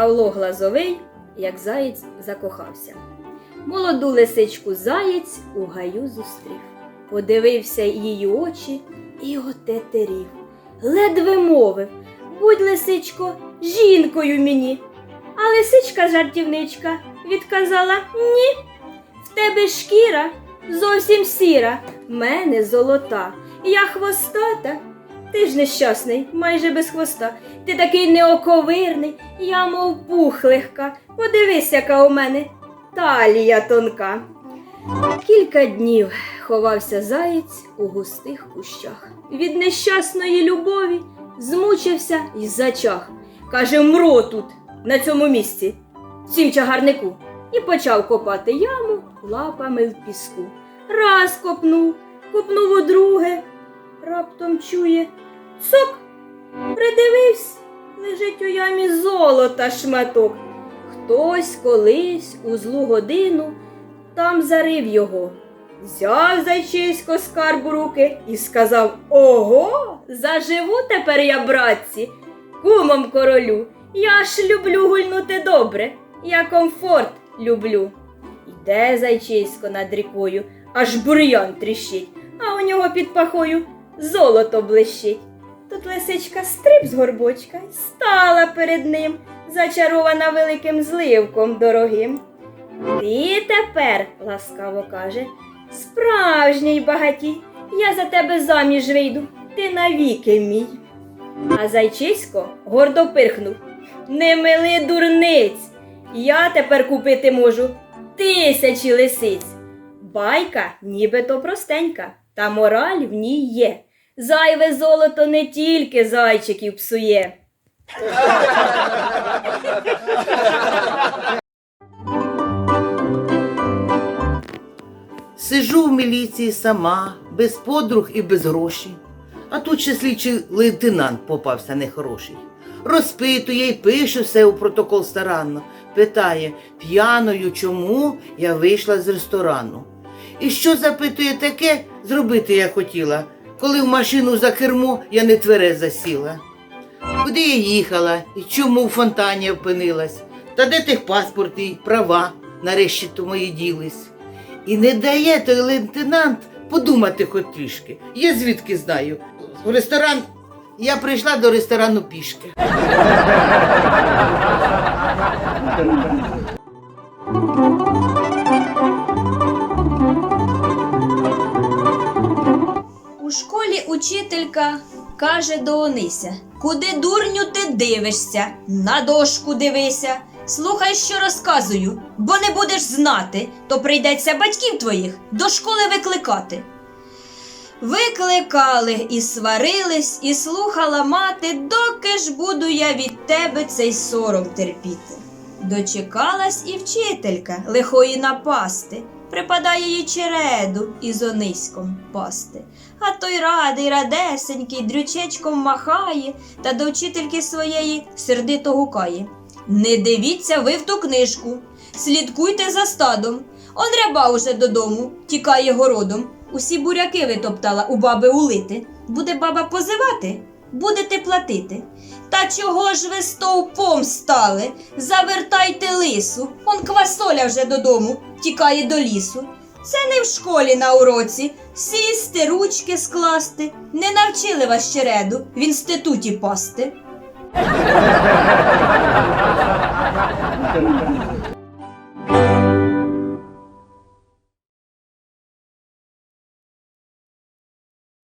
Павло Глазовий, як заєць закохався. Молоду лисичку заєць у гаю зустрів. Подивився її очі і отетерів. Ледве мовив, будь лисичко, жінкою мені. А лисичка жартівничка відказала ні. В тебе шкіра зовсім сіра, в мене золота. Я хвостата. Ти ж нещасний, майже без хвоста. Ти такий неоковирний, я мов пух легка. Подивись, яка у мене талія тонка. Кілька днів ховався заєць у густих кущах. Від нещасної любові змучився й зачах. Каже, мро тут, на цьому місці, цім чагарнику, і почав копати яму лапами в піску. Раз копнув, копнув удруге, раптом чує цок. Придивився, лежить у ямі золота шматок. Хтось колись у злу годину там зарив його. Взяв зайчисько скарб у руки і сказав Ого, заживу тепер я, братці, кумом королю. Я ж люблю гульнути добре, я комфорт люблю. Іде зайчисько над рікою, аж бур'ян тріщить, а у нього під пахою золото блищить. Тут лисичка стриб з горбочка й стала перед ним, зачарована великим зливком дорогим. Ти тепер, ласкаво каже, справжній багатій, я за тебе заміж вийду, ти навіки мій. А зайчисько гордо пирхнув. Не мили дурниць, я тепер купити можу тисячі лисиць. Байка нібито простенька, та мораль в ній є. Зайве золото не тільки зайчиків псує. Сижу в міліції сама, без подруг і без грошей. А тут ще слідчий лейтенант попався нехороший. Розпитує й пише все у протокол старанно. Питає, п'яною чому я вийшла з ресторану. І що запитує таке, зробити я хотіла, коли в машину за кермо я не твереза сіла. Куди я їхала і чому в фонтані опинилась? Та де тих паспорт і права нарешті то мої ділись? І не дає той лейтенант подумати хоч трішки. Я звідки знаю. В ресторан я прийшла до ресторану пішки. У учителька каже до Онися: Куди дурню ти дивишся? На дошку дивися. Слухай, що розказую, бо не будеш знати, то прийдеться батьків твоїх до школи викликати. Викликали і сварились, і слухала мати, доки ж буду я від тебе цей сором терпіти. Дочекалась і вчителька лихої напасти, припадає їй череду із ониськом пасти. А той радий, радесенький, дрючечком махає та до вчительки своєї сердито гукає. Не дивіться ви в ту книжку, слідкуйте за стадом. Он ряба уже додому, тікає городом. Усі буряки витоптала у баби улити. Буде баба позивати, будете платити. Та чого ж ви стовпом стали? Завертайте лису, он квасоля вже додому, тікає до лісу. Це не в школі на уроці. Сісти, ручки скласти. Не навчили вас череду в інституті пасти.